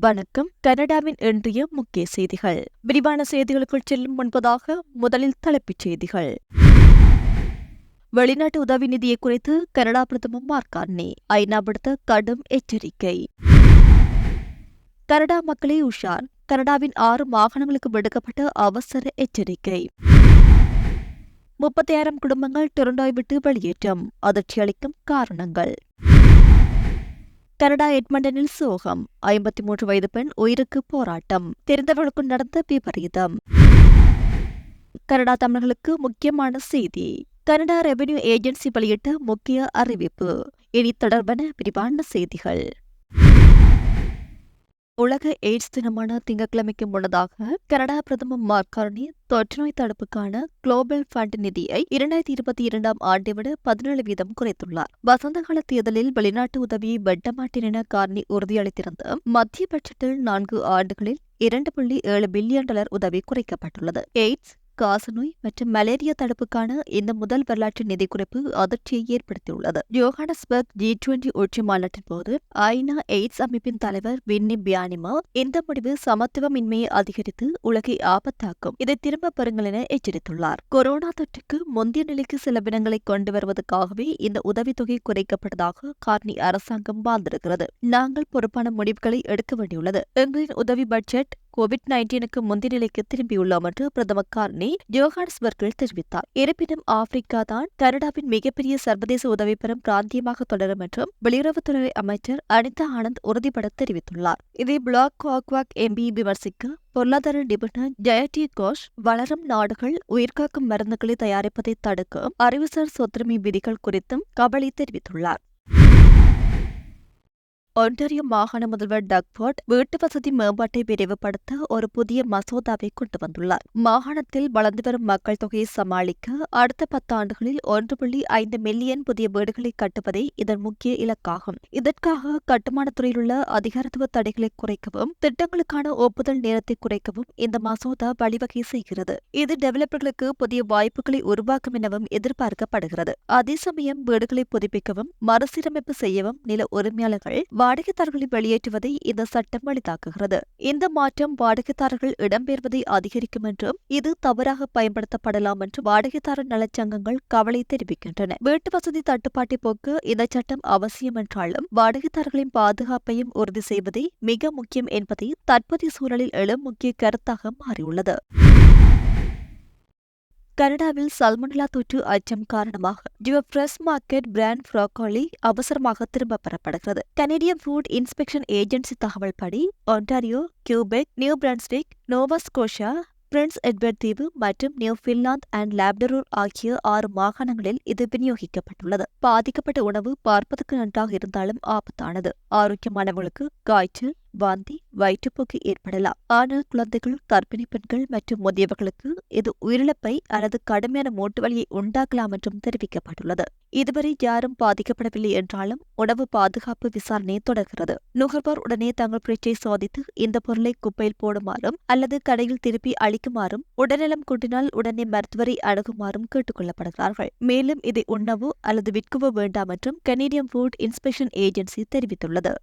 வணக்கம். கனடாவின் இன்றைய முக்கிய செய்திகள். விரிவான செய்திகளுக்குள் செல்லும் முன்பதாக முதலில் தலைப்புச் செய்திகள். வெளிநாட்டு உதவி நிதியை குறித்து கனடா பிரதமர் மார்கார்னி ஐநா விடுத்த கடும் எச்சரிக்கை. கனடா மக்களே உஷார். கனடாவின் ஆறு மாகாணங்களுக்கு விடுக்கப்பட்ட அவசர எச்சரிக்கை. முப்பத்தாயிரம் குடும்பங்கள் டொரண்டோய் விட்டு வெளியேற்றம். அதிர்ச்சியளிக்கும் காரணங்கள். கனடா எட்மண்டனில் சோகம். ஐம்பத்தி மூன்று வயது பெண் உயிருக்கு போராட்டம். தெரிந்தவர்களுக்கு நடந்த விபரீதம். கனடா தமிழர்களுக்கு முக்கியமான செய்தி. கனடா ரெவென்யூ ஏஜென்சி வெளியிட்ட முக்கிய அறிவிப்பு. இனி தொடர்பான விரிவான செய்திகள். உலக எய்ட்ஸ் தினமான திங்கட்கிழமைக்கு முன்னதாக கனடா பிரதமர் மார்கார்னி தொற்றுநோய் தடுப்புக்கான குளோபல் ஃபண்ட் நிதியை இரண்டாயிரத்தி இருபத்தி இரண்டாம் ஆண்டை விட பதினேழு வீதம் குறைத்துள்ளார். வசந்த கால தேர்தலில் வெளிநாட்டு உதவியை வெட்டமாட்டேன் என கார்னி உறுதியளித்திருந்த மத்திய பட்ஜெட்டில் நான்கு ஆண்டுகளில் இரண்டு புள்ளி ஏழு பில்லியன் டாலர் உதவி குறைக்கப்பட்டுள்ளது. எய்ட்ஸ் காசநோய் மற்றும் மலேரியா தடுப்புக்கான இந்த முதல் வரலாற்று நிதி அதிர்ச்சியை ஏற்படுத்தியுள்ளது. ஜோஹானஸ்பர்க் ஜி டுவெண்டி உச்சி மாநாட்டின் போது ஐநா எய்ட்ஸ் அமைப்பின் தலைவர் வின்னி பியானிமா இந்த முடிவு சமத்துவமின்மையை அதிகரித்து உலகை ஆபத்தாக்கும். இதை திரும்ப பெறுங்கள் என எச்சரித்துள்ளார். கொரோனா தொற்றுக்கு முந்தைய நிலைக்கு சில தினங்களை கொண்டு வருவதற்காகவே இந்த உதவித்தொகை குறைக்கப்பட்டதாக கார்னி அரசாங்கம் வாழ்ந்திருக்கிறது. நாங்கள் பொறுப்பான முடிவுகளை எடுக்க வேண்டியுள்ளது. எங்களின் உதவி பட்ஜெட் கோவிட் நைன்டீனுக்கு முந்தைய நிலைக்கு திரும்பியுள்ளோம் என்று பிரதமர் கார்னி ஜோஹான்ஸ்பர்கில் தெரிவித்தார். இருப்பினும் ஆப்பிரிக்கா தான் கனடாவின் மிகப்பெரிய சர்வதேச உதவி பெறும் பிராந்தியமாக தொடரும் என்றும் வெளியுறவுத்துறை அமைச்சர் அனிதா ஆனந்த் உறுதிபட தெரிவித்துள்ளார். இதை பிளாக் குவாக்வாக் எம்பி விமர்சிக்க பொருளாதார நிபுணர் ஜெயடி கோஷ் வளரும் நாடுகள் உயிர்காக்கும் மருந்துகளை தயாரிப்பதை தடுக்க அறிவுசார் சொத்துரிமை விதிகள் குறித்தும் கபலி தெரிவித்துள்ளார். ஒன்டாரியோ மாகாண முதல்வர் டக்வர்ட் வீட்டு வசதி மேம்பாட்டை விரைவுபடுத்த ஒரு புதிய மசோதாவை கொண்டு வந்துள்ளார் மாகாணத்தில் வளர்ந்து வரும் மக்கள் தொகையை சமாளிக்க அடுத்த பத்தாண்டுகளில் ஒன்று புள்ளி ஐந்து மில்லியன் புதிய வீடுகளை கட்டுவதே இதன் முக்கிய இலக்காகும். இதற்காக கட்டுமானத் துறையிலுள்ள அதிகாரத்துவ தடைகளை குறைக்கவும் திட்டங்களுக்கான ஒப்புதல் நேரத்தை குறைக்கவும் இந்த மசோதா வழிவகை செய்கிறது. இது டெவலப்பர்களுக்கு புதிய வாய்ப்புகளை உருவாக்கும் எனவும் எதிர்பார்க்கப்படுகிறது. அதே சமயம் வீடுகளை புதுப்பிக்கவும் மறுசீரமைப்பு செய்யவும் நில உரிமையாளர்கள் வாடகைதாரர்களை வெளியேற்றுவதை இந்த சட்டம் எளிதாக்குகிறது இந்த மாற்றம் வாடகைதாரர்கள் இடம்பெயர்வதை அதிகரிக்கும் என்றும் இது தவறாக பயன்படுத்தப்படலாம் என்று வாடகைதாரர் நலச்சங்கங்கள் கவலை தெரிவிக்கின்றன. வீட்டு வசதி தட்டுப்பாட்டை போக்க இந்த சட்டம் அவசியம் என்றாலும் வாடகைதாரர்களின் பாதுகாப்பையும் உறுதி செய்வதே மிக முக்கியம் என்பதை தற்போதைய சூழலில் எழும் முக்கிய கருத்தாக மாறியுள்ளது. கனடாவில் சல்மனலா தொற்று அச்சம் காரணமாக ஜிவ ஃப்ரெஷ் மார்க்கெட் பிராண்ட் ஃப்ராக்காலி அவசரமாக திரும்ப பெறப்படுகிறது. கனேடியன் ஃபுட் இன்ஸ்பெக்ஷன் ஏஜென்சி தகவல் படி Ontario Quebec New Brunswick Nova Scotia Prince Edward தீவு மற்றும் நியூ பின்லாந்து அண்ட் லாப்டரூர் ஆகிய ஆறு மாகாணங்களில் இது விநியோகிக்கப்பட்டுள்ளது. பாதிக்கப்பட்ட உணவு பார்ப்பதற்கு நன்றாக இருந்தாலும் ஆபத்தானது. ஆரோக்கியமானவர்களுக்கு காய்ச்சல் வாந்தி வயிற்றுப்போக்கு ஏற்படலாம். ஆனால் குழந்தைகள் கர்ப்பிணி பெண்கள் மற்றும் முதியவர்களுக்கு இது உயிரிழப்பை அல்லது கடுமையான மூட்டு வலியை உண்டாக்கலாம் என்றும் தெரிவிக்கப்பட்டுள்ளது. இதுவரை யாரும் பாதிக்கப்படவில்லை என்றாலும் உணவு பாதுகாப்பு விசாரணை தொடர்கிறது. நுகர்வோர் உடனே தங்கள் பிரச்சை சோதித்து இந்த பொருளை குப்பையில் போடுமாறும் அல்லது கடையில் திருப்பி அளிக்குமாறும் உடல்நலம் கூட்டினால் உடனே மருத்துவரை அணுகுமாறும் கேட்டுக் கொள்ளப்படுகிறார்கள் மேலும் இதை உண்ணவோ அல்லது விற்கவோ வேண்டாம் என்றும் கனேடியம் ஃபுட் இன்ஸ்பெக்ஷன் ஏஜென்சி தெரிவித்துள்ளது.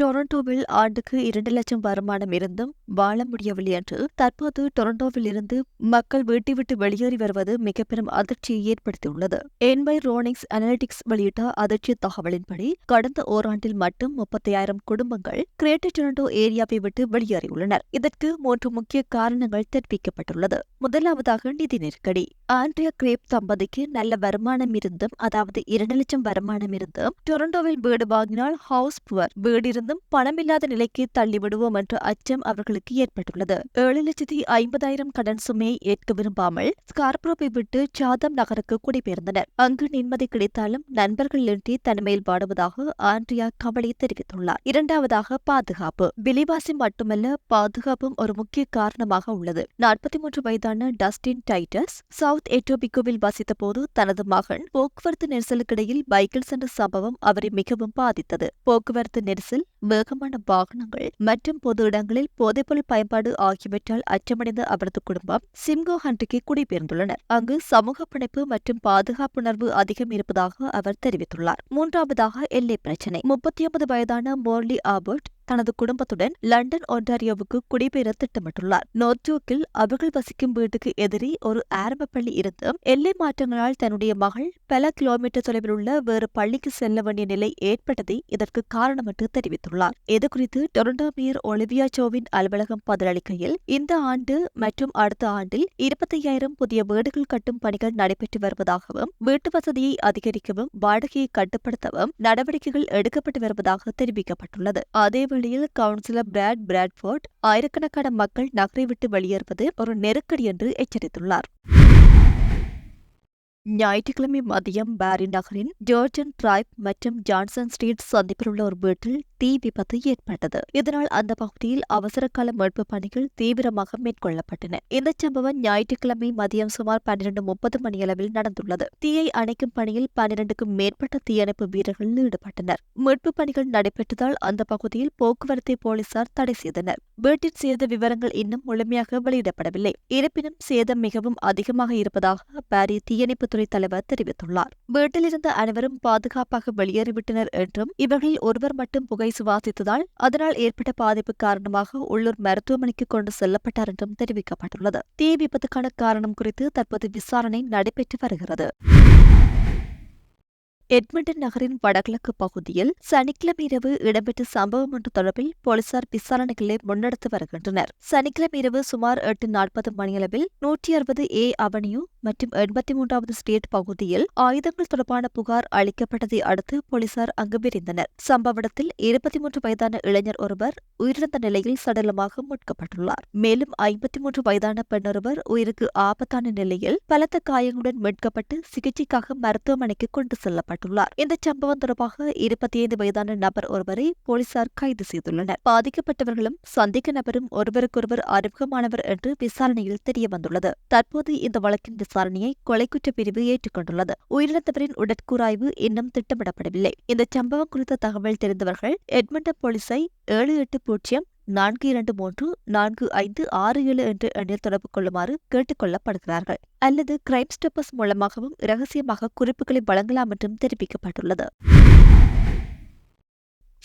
டொரண்டோவில் ஆண்டுக்கு இரண்டு லட்சம் வருமானம் இருந்தும் வாழ முடியவில்லை என்று தற்போது டொரண்டோவில் இருந்து மக்கள் வீட்டை விட்டு வெளியேறி வருவது மிக பெரும் அதிர்ச்சியை ஏற்படுத்தியுள்ளது. என்பை ரோனிக்ஸ் அனலிட்டிக்ஸ் வெளியிட்ட அதிர்ச்சி தகவலின்படி கடந்த ஓராண்டில் மட்டும் முப்பத்தையாயிரம் குடும்பங்கள் கிரேட்டர் டொரண்டோ ஏரியாவை விட்டு வெளியேறியுள்ளனர். இதற்கு மூன்று முக்கிய காரணங்கள் தெரிவிக்கப்பட்டுள்ளது. முதலாவதாக நிதி நெருக்கடி. ஆண்ட்ரியா கிரேப் தம்பதிக்கு நல்ல வருமானம் இருந்தும் அதாவது இரண்டு லட்சம் வருமானம் இருந்தும் டொரண்டோவில் வீடு வாங்கினால் ஹவுஸ் புவர் இருந்தும் பணமில்லாத நிலைக்கு தள்ளிவிடுவோம் என்ற அச்சம் அவர்களுக்கு ஏற்பட்டுள்ளது. ஏழு லட்சத்தி ஐம்பதாயிரம் கடன் சுமையை ஏற்க விரும்பாமல் ஸ்கார்ப்ரோவை விட்டு சாதம் நகருக்கு குடிபெயர்ந்தனர். அங்கு நிம்மதி கிடைத்தாலும் நண்பர்களின்றி தனிமையில் வாடுவதாக ஆண்ட்ரியா கவலை தெரிவித்துள்ளார். இரண்டாவதாக பாதுகாப்பு. விலைவாசி மட்டுமல்ல பாதுகாப்பும் ஒரு முக்கிய காரணமாக உள்ளது. நாற்பத்தி மூன்று வயதான டஸ்டின் டைட்டஸ் சவுத் எட்டோபிகோவில் வசித்த போது தனது மகன் போக்குவரத்து நெரிசலுக்கிடையில் பைக்கில் சென்ற சம்பவம் அவரை மிகவும் பாதித்தது. போக்குவரத்து நெரிசல் வேகமான வாகனங்கள் மற்றும் பொது இடங்களில் போதைப்பொருள் பயன்பாடு ஆகியவற்றால் அச்சமடைந்த அவரது குடும்பம் சிம்கோ ஹண்டுக்கு குடிபெயர்ந்துள்ளனர். அங்கு சமூக பிணைப்பு மற்றும் பாதுகாப்புணர்வு அதிகம் இருப்பதாக அவர் தெரிவித்துள்ளார். மூன்றாவதாக எல்லை பிரச்சினை. முப்பத்தி ஒன்பது வயதான மோர்லி ஆபர்ட் தனது குடும்பத்துடன் லண்டன் ஒன்டாரியோவுக்கு குடிபெயர திட்டமிட்டுள்ளார். நோர்ஜோக்கில் அவர்கள் வசிக்கும் வீட்டுக்கு எதிரே ஒரு ஆரம்ப பள்ளி இருந்து எல்லை மாற்றங்களால் தன்னுடைய மகள் பல கிலோமீட்டர் தொலைவில் உள்ள வேறு பள்ளிக்கு செல்ல வேண்டிய நிலை ஏற்பட்டதை இதற்கு காரணம் என்று தெரிவித்துள்ளார். இதுகுறித்து டொரண்டோ மேயர் ஒலிவியா சோவின் அலுவலகம் பதிலளிக்கையில் இந்த ஆண்டு மற்றும் அடுத்த ஆண்டில் இருபத்தையாயிரம் புதிய வீடுகள் கட்டும் பணிகள் நடைபெற்று வருவதாகவும் வீட்டு வசதியை அதிகரிக்கவும் வாடகையை கட்டுப்படுத்தவும் நடவடிக்கைகள் எடுக்கப்பட்டு வருவதாக தெரிவிக்கப்பட்டுள்ளது. அதேவேளை வேளையில் கவுன்சிலர் பிராட் பிராட்ஃபோர்ட் ஆயிரக்கணக்கான மக்கள் நகரை விட்டு வெளியேறுவது ஒரு நெருக்கடி என்று எச்சரித்துள்ளார். ஞாயிற்றுக்கிழமை மதியம் பாரி நகரின் ஜோர்ஜன் டிரைவ் மற்றும் ஜான்சன் ஸ்ட்ரீட் சந்திப்பில் உள்ள ஒரு வீட்டில் தீ விபத்து ஏற்பட்டது. இதனால் அந்த பகுதியில் அவசர கால மீட்பு பணிகள் தீவிரமாக மேற்கொள்ளப்பட்டன. இந்த சம்பவம் ஞாயிற்றுக்கிழமை மதியம் சுமார் பன்னிரண்டு முப்பது மணியளவில் நடந்துள்ளது. தீயை அணைக்கும் பணியில் பன்னிரண்டுக்கும் மேற்பட்ட தீயணைப்பு வீரர்கள் ஈடுபட்டனர். மீட்பு பணிகள் நடைபெற்றதால் அந்த பகுதியில் போக்குவரத்தை போலீசார் தடை செய்தனர். வீட்டின் சேத விவரங்கள் இன்னும் முழுமையாக வெளியிடப்படவில்லை. இருப்பினும் சேதம் மிகவும் அதிகமாக இருப்பதாக பாரி தீயணைப்பு காவல்துறை தலைவர் தெரிவித்துள்ளார். வீட்டிலிருந்து அனைவரும் பாதுகாப்பாக வெளியேறிவிட்டனர் என்றும் இவர்களில் ஒருவர் மட்டும் புகை சுவாசித்ததால் அதனால் ஏற்பட்ட பாதிப்பு காரணமாக உள்ளூர் மருத்துவமனைக்கு கொண்டு செல்லப்பட்டார் என்றும் தெரிவிக்கப்பட்டுள்ளது. தீ விபத்துக்கான காரணம் குறித்து தற்போது விசாரணை நடைபெற்று வருகிறது. எட்மண்டன் நகரின் வடகிழக்கு பகுதியில் சனிக்கிழமை இரவு இடம்பெற்ற சம்பவம் ஒன்று தொடர்பில் போலீசார் விசாரணைகளை முன்னெடுத்து வருகின்றனர். சனிக்கிழமை இரவு சுமார் எட்டு நாற்பது மணியளவில் நூற்றி அறுபது ஏ அவென்யூ மற்றும் எண்பத்தி மூன்றாவது ஸ்டேட் பகுதியில் ஆயுதங்கள் தொடர்பான புகார் அளிக்கப்பட்டதை அடுத்து போலீசார் அங்கு விரைந்தனர். சம்பவ இடத்தில் இருபத்தி மூன்று வயதான இளைஞர் ஒருவர் உயிரிழந்த நிலையில் சடலமாக மீட்கப்பட்டுள்ளார். மேலும் ஐம்பத்தி மூன்று வயதான பெண்ணொருவர் உயிருக்கு ஆபத்தான நிலையில் பலத்த காயங்களுடன் மீட்கப்பட்டு சிகிச்சைக்காக மருத்துவமனைக்கு கொண்டு செல்லப்பட்டுள்ளார். இந்த சம்பவம் தொடர்பாக இருபத்தி ஐந்து வயதான நபர் ஒருவரை போலீசார் கைது செய்துள்ளனர். பாதிக்கப்பட்டவர்களும் சந்திக்க நபரும் ஒருவருக்கொருவர் அறிமுகமானவர் என்று விசாரணையில் தெரியவந்துள்ளது. தற்போது இந்த வழக்கின் விசாரணையை கொலைக்குற்ற பிரிவு ஏற்றுக்கொண்டுள்ளது. உயிரிழந்தவரின் உடற்கூராய்வு இன்னும் திட்டமிடப்படவில்லை. இந்த சம்பவம் குறித்த தகவல் தெரிந்தவர்கள் எட்மண்டன் போலீஸை ஏழு எட்டு பூஜ்ஜியம் நான்கு இரண்டு மூன்று நான்கு ஐந்து ஆறு ஏழு என்ற எண்ணில் தொடர்பு கொள்ளுமாறு கேட்டுக்கொள்ளப்படுகிறார்கள் அல்லது கிரைம் ஸ்டெப்பர்ஸ் மூலமாகவும் இரகசியமாக குறிப்புகளை வழங்கலாம் என்றும் தெரிவிக்கப்பட்டுள்ளது.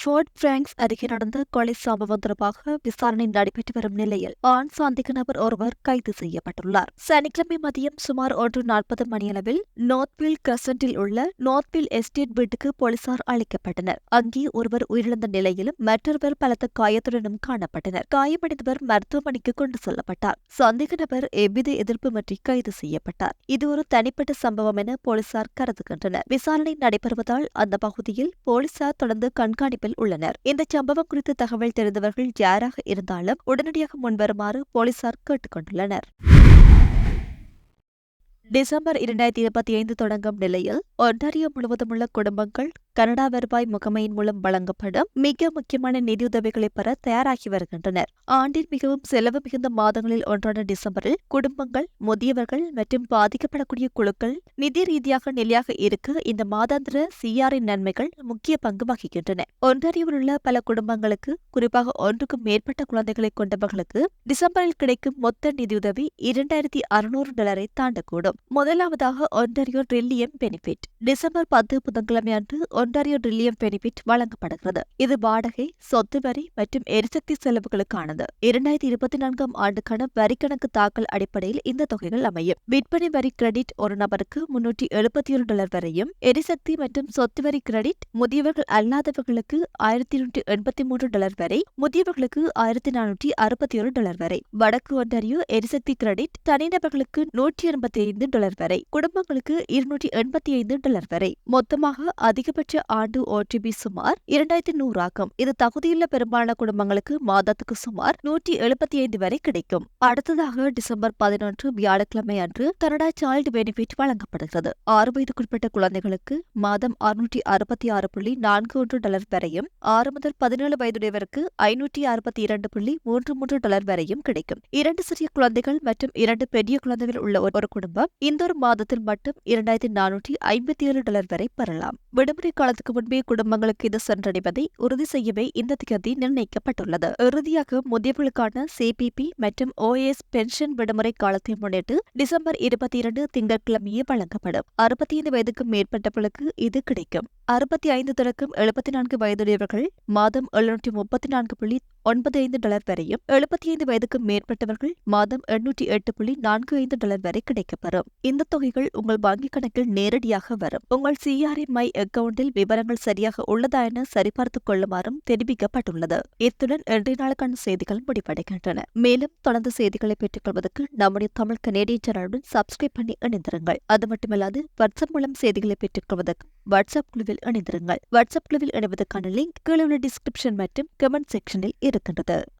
ஃபோர்ட் பிராங்க்ஸ் அருகே நடந்த கொலை சம்பவம் தொடர்பாக விசாரணை நடைபெற்று வரும் நிலையில் ஆண் சந்தேக நபர் ஒருவர் கைது செய்யப்பட்டுள்ளார் சனிக்கிழமை மதியம் சுமார் ஒன்று நாற்பது மணியளவில் நார்த்வில் கிரசண்டில் உள்ள நார்த்வில் எஸ்டேட் வீட்டுக்கு போலீசார் அழைக்கப்பட்டனர் அங்கே ஒருவர் உயிரிழந்த நிலையிலும் மற்றொருவர் பலத்த காயத்துடனும் காணப்பட்டனர் காயமடைந்தவர் மருத்துவமனைக்கு கொண்டு செல்லப்பட்டார் சந்தேக நபர் எவ்வித எதிர்ப்புமின்றி கைது செய்யப்பட்டார் இது ஒரு தனிப்பட்ட சம்பவம் என போலீசார் கருதுகின்றனர் விசாரணை நடைபெறுவதால் அந்த பகுதியில் போலீசார் தொடர்ந்து கண்காணிப்பில் உள்ளனர். இந்த சம்பவம் குறித்து தகவல் தெரிந்தவர்கள் யாராக இருந்தாலும் உடனடியாக முன்வருமாறு போலீசார் கேட்டுக் கொண்டுள்ளனர் டிசம்பர் இரண்டாயிரத்தி இருபத்தி ஐந்து தொடங்கும் நிலையில் ஒன்டாரியோ முழுவதும் உள்ள குடும்பங்கள் கனடா வருவாய் முகமையின் மூலம் வழங்கப்படும் மிக முக்கியமான நிதியுதவிகளை பெற தயாராகி வருகின்றனர். ஆண்டின் மிகவும் செலவு மிகுந்த மாதங்களில் ஒன்றான டிசம்பரில் குடும்பங்கள் முதியவர்கள் மற்றும் பாதிக்கப்படக்கூடிய குழுக்கள் நிதி ரீதியாக நிலையாக இருக்க. இந்த மாதாந்திர சிஆரின் நன்மைகள் முக்கிய பங்கு வகிக்கின்றன. ஒன்டாரியோவில் உள்ள பல குடும்பங்களுக்கு குறிப்பாக ஒன்றுக்கும் மேற்பட்ட குழந்தைகளை கொண்டவர்களுக்கு டிசம்பரில் கிடைக்கும் மொத்த நிதியுதவி இரண்டாயிரத்தி அறுநூறு டாலரை தாண்டக்கூடும். முதலாவதாக ஒன்டாரியோ ட்ரில்லியன் பெனிஃபிட். டிசம்பர் பத்து புதன்கிழமை அன்று ஒன்றரை ட்ரில்லியன் பெனிஃபிட் வழங்கப்படுகிறது. இது வாடகை சொத்து வரி மற்றும் எரிசக்தி செலவுகளுக்கானது. இரண்டாயிரத்தி இருபத்தி நான்காம் ஆண்டுக்கான வரி கணக்கு தாக்கல் அடிப்படையில் இந்த தொகைகள் அமையும். விற்பனை வரி கிரெடிட் ஒரு நபருக்கு முன்னூற்றி எழுபத்தி ஒரு டாலர் வரையும் எரிசக்தி மற்றும் சொத்து வரி கிரெடிட் முதியவர்கள் அல்லாதவர்களுக்கு ஆயிரத்தி நூற்றி எண்பத்தி மூன்று டாலர் வரை முதியவர்களுக்கு ஆயிரத்தி நானூற்றி அறுபத்தி ஒரு டாலர் வரை. வடக்கு ஒன்டாரியோ எரிசக்தி கிரெடிட் தனிநபர்களுக்கு நூற்றி எண்பத்தி ஐந்து டாலர் வரை. குடும்பங்களுக்கு இருநூற்றி எண்பத்தி ஐந்து டாலர் வரை. மொத்தமாக அதிகபட்ச ஆண்டு ஓடிபி சுமார் இரண்டாயிரத்தி நூறு ஆகும். இது தகுதியுள்ள பெரும்பாலான குடும்பங்களுக்கு மாதத்துக்கு சுமார் நூற்றி எழுபத்தி ஐந்து வரை கிடைக்கும். அடுத்ததாக டிசம்பர் பதினொன்று வியாழக்கிழமை அன்று கனடா சைல்டு பெனிஃபிட் வழங்கப்படுகிறது. ஆறு வயதுக்குட்பட்ட குழந்தைகளுக்கு மாதம் அறுநூற்றி அறுபத்தி ஆறு புள்ளி நான்கு ஒன்று டாலர் வரையும் ஆறு முதல் பதினேழு வயதுடையவருக்கு ஐநூற்றி அறுபத்தி இரண்டு புள்ளி மூன்று மூன்று டாலர் வரையும் கிடைக்கும். இரண்டு சிறிய குழந்தைகள் மற்றும் இரண்டு பெரிய குழந்தைகள் உள்ள ஒரு குடும்பம் இந்த ஒரு மாதத்தில் மட்டும் இரண்டாயிரத்தி நானூற்றி ஐம்பத்தி ஏழு டாலர் வரை பெறலாம். விடுமுறை காலத்துக்கு முன்பே குடும்பங்களுக்கு இது சென்றடைவதை உறுதி செய்யவே இந்த திகதி நிர்ணயிக்கப்பட்டுள்ளது. இறுதியாக முதியவர்களுக்கான சிபிபி மற்றும் ஓஎஸ் பென்ஷன் விடுமுறை காலத்தை முன்னிட்டு டிசம்பர் இருபத்தி இரண்டு திங்கட்கிழமையே வழங்கப்படும். அறுபத்தி ஐந்து வயதுக்கு மேற்பட்டவர்களுக்கு இது கிடைக்கும். அறுபத்தி ஐந்து தொடக்கம் எழுபத்தி நான்கு வயதுடையவர்கள் மாதம் எழுநூற்றி முப்பத்தி நான்கு புள்ளி ஒன்பது ஐந்து டாலர் வரையும் எழுபத்தி ஐந்து வயதுக்கு மேற்பட்டவர்கள் மாதம் எண்ணூற்றி எட்டு புள்ளி நான்கு ஐந்து டாலர் வரை கிடைக்கப்பெறும். இந்த தொகைகள் உங்கள் வங்கிக் கணக்கில் நேரடியாக வரும். உங்கள் சிஆர்ஐ மை அக்கவுண்டில் விவரங்கள் சரியாக உள்ளதா என சரிபார்த்துக் கொள்ளுமாறும் தெரிவிக்கப்பட்டுள்ளது. இத்துடன் இன்றைய நாளுக்கான செய்திகள் முடிவடைகின்றன. மேலும் தொடர்ந்து செய்திகளை பெற்றுக் கொள்வதற்கு நம்முடைய தமிழ் கனேடிய சேனலுடன் சப்ஸ்கிரைப் பண்ணி இணைந்திருங்கள். அது மட்டுமல்லாது வாட்ஸ்அப் மூலம் செய்திகளை பெற்றுக் கொள்வதற்கு வாட்ஸ்அப் குழுவில் இணைந்திருங்கள். வாட்ஸ்அப் குழுவில் இணைவதற்கான லிங்க் கீழே உள்ள டிஸ்கிரிப்ஷன் மற்றும் கமெண்ட் செக்ஷனில் இருக்கின்றது.